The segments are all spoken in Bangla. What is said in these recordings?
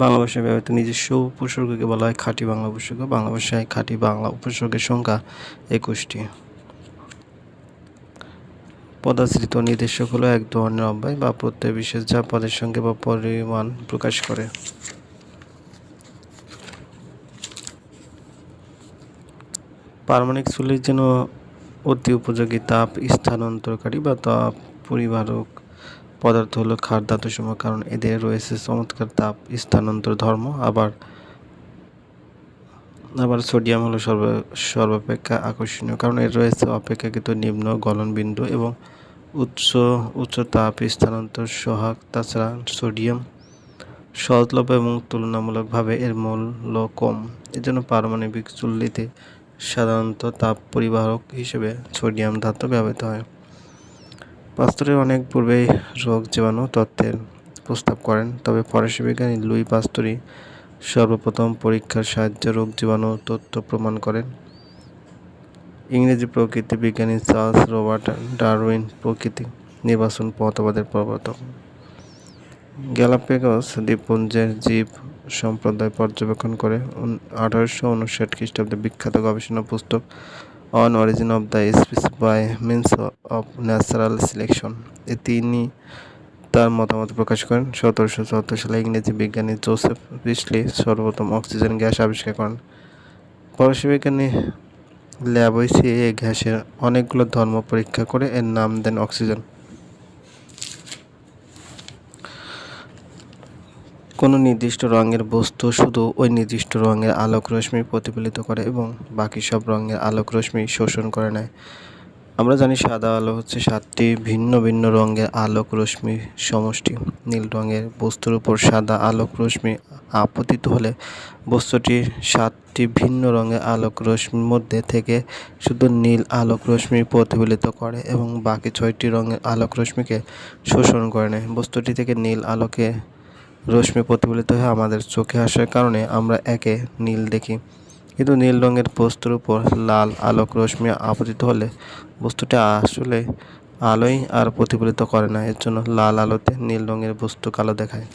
বাংলা ভাষায় ব্যবহৃত নিজস্ব উপসর্গকে বলা হয় খাঁটি বাংলা উপসর্গ। বাংলা ভাষায় খাঁটি বাংলা উপসর্গের সংখ্যা একুশটি। পদাশ্রিত নির্দেশক হলো এক ধরনের অব্যয় বা প্রত্যয় বিশেষ, যা পদের সঙ্গে বা পরিমাণ প্রকাশ করে। পারমাণিক চুল্লির জন্য অতি উপযোগী তাপ স্থানান্তরকারী বা তাপ পরিবারক পদার্থ হলো ক্ষার ধাতুসমূহ, কারণ এদের রয়েছে চমৎকার তাপ, স্থানান্তর ধর্ম, আবার আবার সোডিয়াম হলো সর্ব, সর্বাপেক্ষা আকর্ষণীয়, কারণ এর রয়েছে অপেক্ষাকৃত নিম্ন গলন বিন্দু এবং উচ্চ উচ্চ তাপ, স্থানান্তর সহায়ক তাছাড়া সোডিয়াম, সহজলভ্য এবং তুলনামূলকভাবে এর মূল্য কম। এজন্য পারমাণবিক চুল্লিতে সাধারণত তাপ পরিবাহক হিসেবে সোডিয়াম ধাতু ব্যবহৃত হয়। পাস্তরের অনেক পূর্বেই রোগ জীবাণু তত্ত্বের প্রস্তাব করেন, তবে ফরাসি বিজ্ঞানী লুই পাস্তুরি সর্বপ্রথম পরীক্ষার সাহায্যে রোগ জীবাণু তত্ত্ব প্রমাণ করেন। ইংরেজি প্রকৃতি বিজ্ঞানী চার্লস রবার্ট ডারউইন প্রকৃতি নির্বাচন পথবাদের প্রবর্তক। গ্যালাপেগস দ্বীপপুঞ্জের জীব সম্প্রদায় পর্যবেক্ষণ করে আঠারোশো উনষাট খ্রিস্টাব্দে বিখ্যাত গবেষণা পুস্তক on origin of the species by means of natural selection এ তিনি তার মতামত প্রকাশ করেন। সতেরোশো চুয়াত্তর সালে ইংরেজি বিজ্ঞানী জোসেফ বিসলি সর্বপ্রথম অক্সিজেন গ্যাস আবিষ্কার করেন। ফরাসি বিজ্ঞানী ল্যাবইসি এই গ্যাসের অনেকগুলো ধর্ম পরীক্ষা করে এর নাম দেন অক্সিজেন। কোনো নির্দিষ্ট রঙের বস্তু শুধু ওই নির্দিষ্ট রঙের আলোক রশ্মি প্রতিফলিত করে এবং বাকি সব রঙের আলোক রশ্মি শোষণ করে নেয়। আমরা জানি সাদা আলো হচ্ছে সাতটি ভিন্ন ভিন্ন রঙের আলোক রশ্মির সমষ্টি। নীল রঙের বস্তুর উপর সাদা আলোক রশ্মি আপতিত হলে বস্তুটি সাতটি ভিন্ন রঙের আলোক রশ্মির মধ্যে থেকে শুধু নীল আলোক রশ্মি প্রতিফলিত করে এবং বাকি ছয়টি রঙের আলোক রশ্মিকে শোষণ করে নেয়। বস্তুটি থেকে নীল আলোকে রশ্মি প্রতিফলিত হয়ে আমাদের চোখে আসার কারণে আমরা একে নীল দেখি। কিন্তু নীল রঙের বস্তুর উপর লাল আলোক রশ্মি আপতিত হলে বস্তুটি আসলে আলোই আর প্রতিফলিত করে না। এর জন্য লাল আলোতে নীল রঙের বস্তু কালো দেখায়।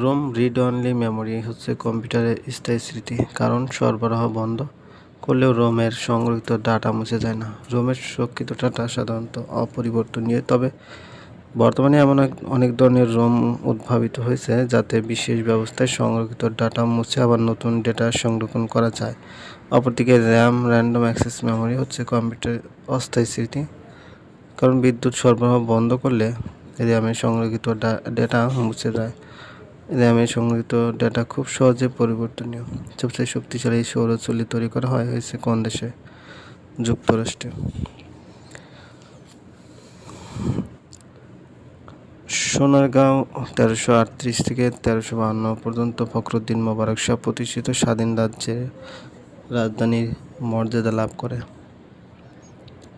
রোম রিড অনলি মেমোরি হচ্ছে কম্পিউটারের স্থায়ী স্মৃতি, কারণ সরবরাহ বন্ধ। করলেও রোমের সংরক্ষিত ডাটা মুছে যায় না। রোমের সুরক্ষিত ডাটা সাধারণত অপরিবর্তনীয়। তবে বর্তমানে এমন অনেক ধরনের রোম উদ্ভাবিত হয়েছে যাতে বিশেষ ব্যবস্থায় সংরক্ষিত ডাটা মুছে আবার নতুন ডেটা সংরক্ষণ করা যায়। অপরদিকে র্যাম, র্যান্ডম অ্যাক্সেস মেমোরি হচ্ছে কম্পিউটার অস্থায়ী স্মৃতি। কারণ বিদ্যুৎ সরবরাহ বন্ধ করলে র্যামে সংরক্ষিত ডেটা মুছে যায়। র্যামে সংরক্ষিত ডেটা খুব সহজে পরিবর্তনীয়। সবচেয়ে শক্তিশালী সৌরচুল্লি তৈরি করা হয় হয়েছে কোন দেশে? যুক্তরাষ্ট্রে। সোনারগাঁও তেরোশো আটত্রিশ থেকে তেরোশো বাহান্ন পর্যন্ত ফখরুদ্দিন মোবারক শাহ প্রতিষ্ঠিত স্বাধীন রাজ্যের রাজধানীর মর্যাদা লাভ করে।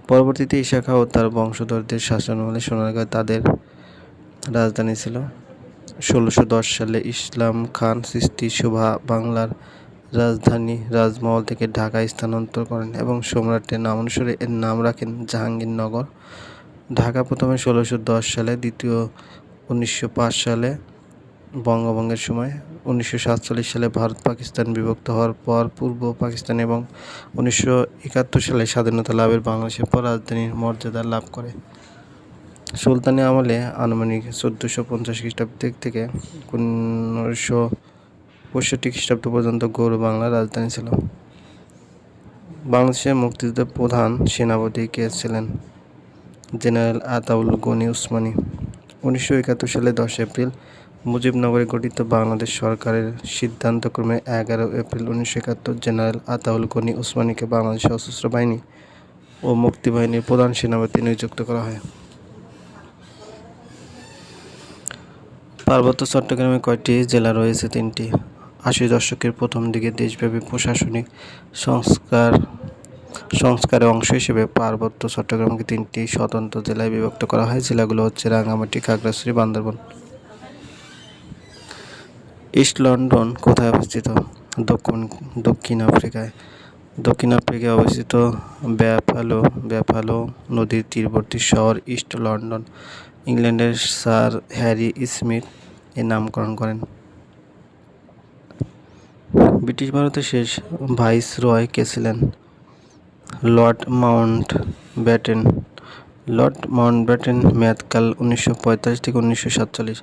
পরবর্তীতে ইশাখা ও তার বংশধরদের শাসনামলে সোনারগাঁও তাদের রাজধানী ছিল। ষোলোশো দশ সালে ইসলাম খান সৃষ্টি শোভা বাংলার রাজধানী রাজমহল থেকে ঢাকায় স্থানান্তর করেন এবং সম্রাটের নাম অনুসারে এর নাম রাখেন জাহাঙ্গীরনগর। ঢাকা প্রথমে ষোলোশো দশ সালে, দ্বিতীয় উনিশশো পাঁচ সালে, বঙ্গভঙ্গের সময়, উনিশশো সাতচল্লিশ সালে ভারত পাকিস্তান বিভক্ত হওয়ার পর পূর্ব পাকিস্তান এবং উনিশশো একাত্তর সালে স্বাধীনতা লাভের বাংলাদেশের পর রাজধানীর মর্যাদা লাভ করে। সুলতানি আমলে আনুমানিক চোদ্দোশো পঞ্চাশ খ্রিস্টাব্দ থেকে পনেরোশো পঁয়ষট্টি খ্রিস্টাব্দ পর্যন্ত গৌর বাংলার রাজধানী ছিল। বাংলাদেশের মুক্তিযুদ্ধের প্রধান সেনাপতি কে ছিলেন? জেনারেল আতাউল গনি উসমানী। উনিশশো একাত্তর সালে দশ এপ্রিল মুজিবনগরে গঠিত বাংলাদেশ সরকারের সিদ্ধান্তক্রমে এগারো এপ্রিল উনিশশো একাত্তর জেনারেল আতাউল গনি উসমানীকে বাংলাদেশ সশস্ত্র বাহিনী ও মুক্তিবাহিনীর প্রধান সেনাপতি নিযুক্ত করা হয়। পার্বত্য চট্টগ্রামে কয়টি জেলা রয়েছে? তিনটি। আশি দশকের প্রথম দিকে দেশব্যাপী প্রশাসনিক সংস্কার, সংস্কারের অংশ হিসেবে পার্বত্য চট্টগ্রামকে তিনটি স্বতন্ত্র জেলায় বিভক্ত করা হয়। জেলাগুলো হচ্ছে রাঙ্গামাটি, খাগড়াছড়ি, বান্দরবন। ইস্ট লন্ডন কোথায় অবস্থিত? দক্ষিণ দক্ষিণ আফ্রিকায়। দক্ষিণ আফ্রিকায় অবস্থিত ব্যাফালো ব্যাফালো নদীর তীরবর্তী শহর ইস্ট লন্ডন। ইংল্যান্ডের স্যার হ্যারি স্মিথ এর নামকরণ করেন। ব্রিটিশ ভারতের শেষ ভাইসরয় কে ছিলেন? Lord Mountbatten. Lord Mountbatten মেয়াদকাল উনিশশো পঁয়তাল্লিশ থেকে উনিশশো সাতচল্লিশ।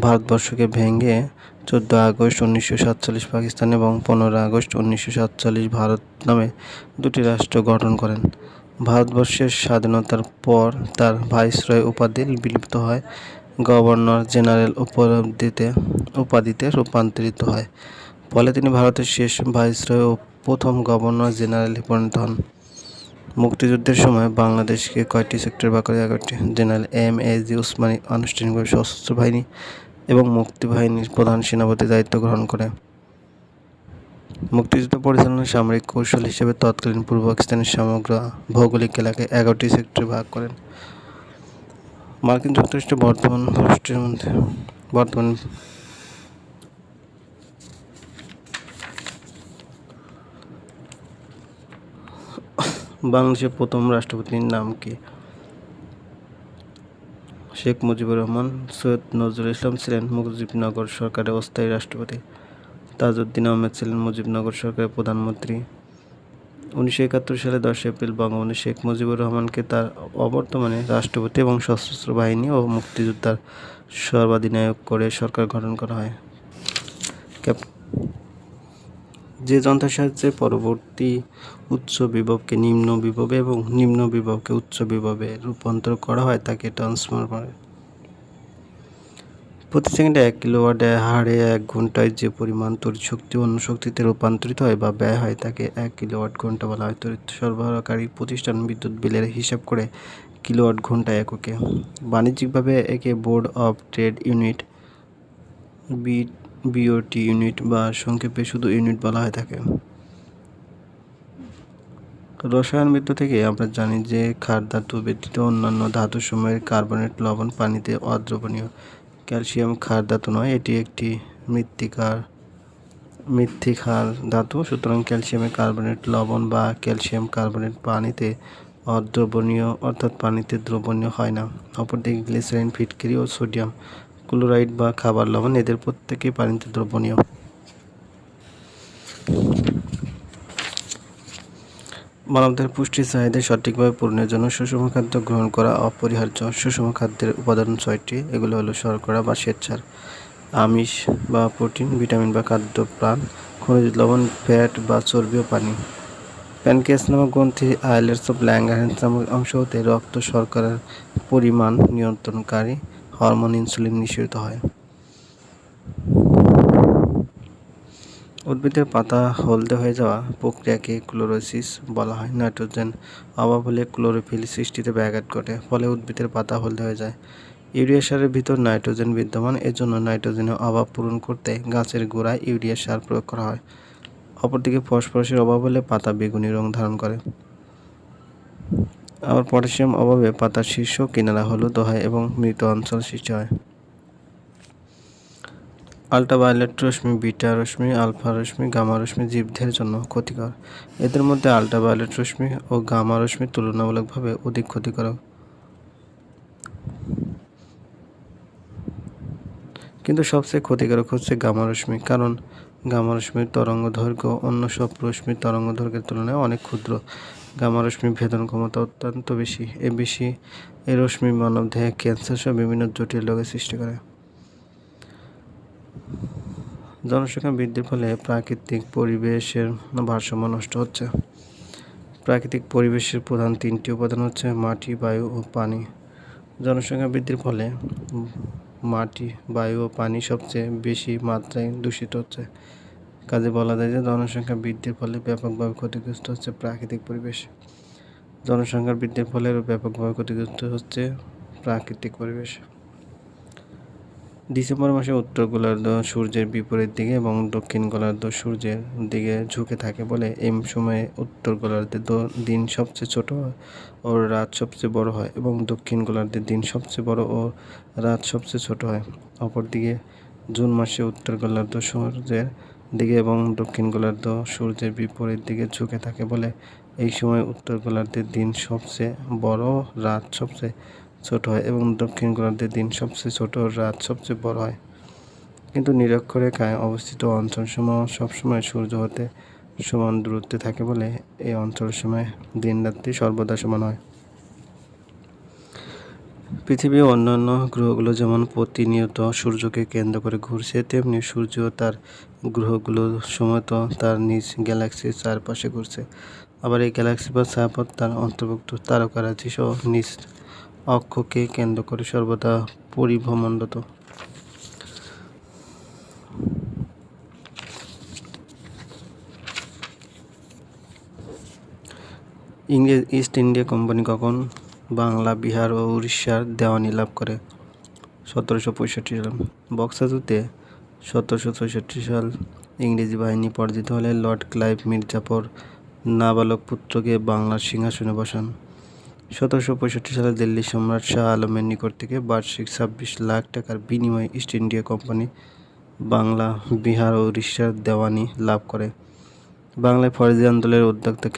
ভারতবর্ষকে ভেঙে চোদ্দ আগস্ট উনিশশো সাতচল্লিশ পাকিস্তান এবং পনেরো আগস্ট উনিশশো সাতচল্লিশ ভারত নামে দুটি রাষ্ট্র গঠন করেন। ভারতবর্ষের স্বাধীনতার পর তার ভাইসরয় উপাধি বিলুপ্ত হয় গভর্নর জেনারেল উপাধিতে উপাধিতে রূপান্তরিত হয়। ফলে তিনি ভারতের শেষ ভাইসরয় ও প্রথম গভর্নর জেনারেলে পরিণত হন। মুক্তিযুদ্ধের সময় বাংলাদেশকে কয়টি সেক্টর ভাগ করে এগারোটি? General M A G Osmani আনুষ্ঠানিকভাবে সশস্ত্র বাহিনী এবং মুক্তিবাহিনীর প্রধান সেনাপতি দায়িত্ব গ্রহণ করে। মুক্তিযুদ্ধ পরিচালনার সামরিক কৌশল হিসেবে তৎকালীন পূর্ব পাকিস্তানের সমগ্র ভৌগোলিক এলাকায় এগারোটি সেক্টরে ভাগ করেন। মার্কিন যুক্তরাষ্ট্র বর্তমান রাষ্ট্রের মধ্যে, বর্তমান বাংলাদেশের প্রথম রাষ্ট্রপতির নাম কি? শেখ মুজিবুর রহমান, সৈয়দ নজরুল ইসলাম ছিলেন মুজিবনগর সরকারের অস্থায়ী রাষ্ট্রপতি, তাজউদ্দিন আহমেদ ছিলেন মুজিবনগর সরকারের প্রধানমন্ত্রী। উনিশশো একাত্তর সালে দশ এপ্রিল বঙ্গবন্ধু শেখ মুজিবুর রহমানকে তার অবর্তমানে রাষ্ট্রপতি এবং সশস্ত্র বাহিনী ও মুক্তিযোদ্ধার সর্বাধিনায়ক করে সরকার গঠন করা হয়। যে যন্ত্রের সাহায্যে পরবর্তী উচ্চ বিভবকে নিম্ন বিভবে এবং নিম্ন বিভবকে উচ্চ বিভবে রূপান্তর করা হয়, তাকে ট্রান্সফরমার প্রতি সেকেন্ডে এক কিলোওয়াট হারে এক ঘন্টায় যে পরিমাণ তড়িৎ শক্তি অন্য শক্তিতে রূপান্তরিত হয় বা ব্যয় হয়, তাকে এক কিলোওয়াট ঘণ্টা বলা হয়। তড়িৎ সরবরাহকারী প্রতিষ্ঠান বিদ্যুৎ বিলের হিসাব করে কিলোওয়াট ঘণ্টা এককে। বাণিজ্যিকভাবে একে board of trade unit B BOT unit বা সংক্ষেপে শুধু ইউনিট বলা হয়ে থাকে। রসায়ন বিদ্যা থেকে আমরা জানি যে, ক্ষার ধাতু ব্যতীত অন্যান্য ধাতু সময়ের কার্বনেট, লবণ, পানিতে অদ্রবণীয় ক্যালসিয়াম ক্ষার ধাতু নয়, এটি একটি মৃত্তিকার মৃত্তিকার ধাতু। সুতরাং ক্যালসিয়ামের কার্বনেট লবণ বা ক্যালসিয়াম কার্বনেট পানিতে অদ্রবণীয়, অর্থাৎ পানিতে দ্রবণীয় হয় না। অপরদিকে গ্লিসারিন, ফিটকিরি ও সোডিয়াম, ক্লোরাইড বা খাবার লবণ, এদের প্রত্যেকেই পানিতে দ্রবণীয়। মানবদের পুষ্টি চাহিদা সঠিকভাবে পূরণের জন্য সুষম খাদ্য গ্রহণ করা অপরিহার্য। সুষম খাদ্যের উপাদান ছয়টি। এগুলো হলো শর্করা বা শ্বেতসার, আমিষ বা প্রোটিন, ভিটামিন বা খাদ্য প্রাণ, খনিজ লবণ, ফ্যাট বা চর্বি ও পানি। প্যানকেস নামক গ্রন্থি আইলেটস অফ ল্যাঙ্গারহ্যান্স নামক অংশ হতে রক্ত শর্করার পরিমাণ নিয়ন্ত্রণকারী হরমোন ইনসুলিন নিঃসরিত হয়। উদ্ভিদের পাতা হলদে হয়ে যাওয়া প্রক্রিয়াকে ক্লোরোসিস বলা হয়। নাইট্রোজেন অভাব হলে ক্লোরোফিল সৃষ্টিতে ব্যাঘাত ঘটে, ফলে উদ্ভিদের পাতা হলদে হয়ে যায়। ইউরিয়া সারের ভিতর নাইট্রোজেন বিদ্যমান, এজন্য নাইট্রোজেনের অভাব পূরণ করতে গাছের গোড়ায় ইউরিয়া সার প্রয়োগ করা হয়। অপরদিকে ফসফরাসের অভাব হলে পাতা বেগুনি রং ধারণ করে। আবার পটাশিয়াম অভাবে পাতার শীর্ষ, কিনারা হলুদ হয় এবং মৃত অঞ্চল সৃষ্টি হয়। আল্ট্রাভায়োলেট রশ্মি, বিটা রশ্মি, আলফা রশ্মি, গামা রশ্মি জীবদের জন্য ক্ষতিকর। এদের মধ্যে আল্ট্রাভায়োলেট রশ্মি ও গামা রশ্মি তুলনামূলকভাবে অধিক ক্ষতিকারক কিন্তু সবচেয়ে ক্ষতিকারক হচ্ছে গামা রশ্মি, কারণ গামা রশ্মির তরঙ্গ দৈর্ঘ্য অন্য সব রশ্মির তরঙ্গ দৈর্ঘ্যের তুলনায় অনেক ক্ষুদ্র। গামা রশ্মির ভেদন ক্ষমতা অত্যন্ত বেশি। এ বেশি এই রশ্মি মানবদেহে ক্যান্সার সহ বিভিন্ন জটিল রোগের সৃষ্টি করে। জনসংখ্যা বৃদ্ধির ফলে প্রাকৃতিক পরিবেশের ভারসাম্য নষ্ট হচ্ছে। প্রাকৃতিক পরিবেশের প্রধান তিনটি উপাদান হচ্ছে মাটি, বায়ু ও পানি। জনসংখ্যা বৃদ্ধির ফলে মাটি, বায়ু ও পানি সবচেয়ে বেশি মাত্রায় দূষিত হচ্ছে। কাজে বলা যায় যে জনসংখ্যা বৃদ্ধির ফলে ব্যাপকভাবে ক্ষতিগ্রস্ত হচ্ছে প্রাকৃতিক পরিবেশ। জনসংখ্যার বৃদ্ধির ফলে ব্যাপকভাবে ক্ষতিগ্রস্ত হচ্ছে প্রাকৃতিক পরিবেশ। ডিসেম্বর মাসে উত্তর গোলার্ধ সূর্যের বিপরীত দিকে এবং দক্ষিণ গোলার্ধ সূর্যের দিকে ঝুঁকে থাকে বলে এই সময়ে উত্তর গোলার্ধে দিন সবচেয়ে ছোট ও রাত সবচেয়ে বড় হয় এবং দক্ষিণ গোলার্ধের দিন সবচেয়ে বড় ও রাত সবচেয়ে ছোট হয়। অপরদিকে জুন মাসে উত্তর গোলার্ধ সূর্যের দিকে এবং দক্ষিণ গোলার্ধ সূর্যের বিপরীত দিকে ঝুঁকে থাকে বলে এই সময় উত্তর গোলার্ধের দিন সবচেয়ে বড়, রাত সবচেয়ে ছোট হয় এবং দক্ষিণ গোলার্ধের দিন সবচেয়ে ছোট রাত সবচেয়ে বড় হয়। কিন্তু নিরক্ষরেখায় অবস্থিত অঞ্চলসমূহ সবসময় সূর্য হতে সমান দূরত্বে থাকে বলে এই অঞ্চলসমূহে দিন রাত্রি সর্বদা সমান হয়। পৃথিবী অন্যান্য গ্রহগুলো যেমন প্রতিনিয়ত সূর্যকে কেন্দ্র করে ঘুরছে, তেমনি সূর্য তার গ্রহগুলো সময়ত তার নিজ গ্যালাক্সির চারপাশে ঘুরছে। আবার এই গ্যালাক্সি বা ছায়াপথ তার অন্তর্ভুক্ত তারকারাজি সহ নিজ অক্ষকে কেন্দ্র করে সর্বদা পরিভ্রমণরত। ইংরেজ ইস্ট ইন্ডিয়া কোম্পানি কখন বাংলা, বিহার ও উড়িষ্যার দেওয়ানি লাভ করে? সতেরোশো পঁয়ষট্টি সাল। বক্সাযুদ্ধে সতেরোশো চৌষট্টি সাল ইংরেজি বাহিনী পরাজিত হলে লর্ড ক্লাইভ মির্জাফর নাবালক পুত্রকে বাংলার সিংহাসনে বসান। সতেরোশো পঁয়ষট্টি সালে দিল্লি সম্রাট শাহ আলমের নিকট থেকে বার্ষিক ছাব্বিশ লাখ টাকার বিনিময়ে East India company Bangla, Bihar ও উড়িষ্যার দেওয়ানি লাভ করে। বাংলায় ফরাজি আন্দোলনের উদ্যোক্তাকে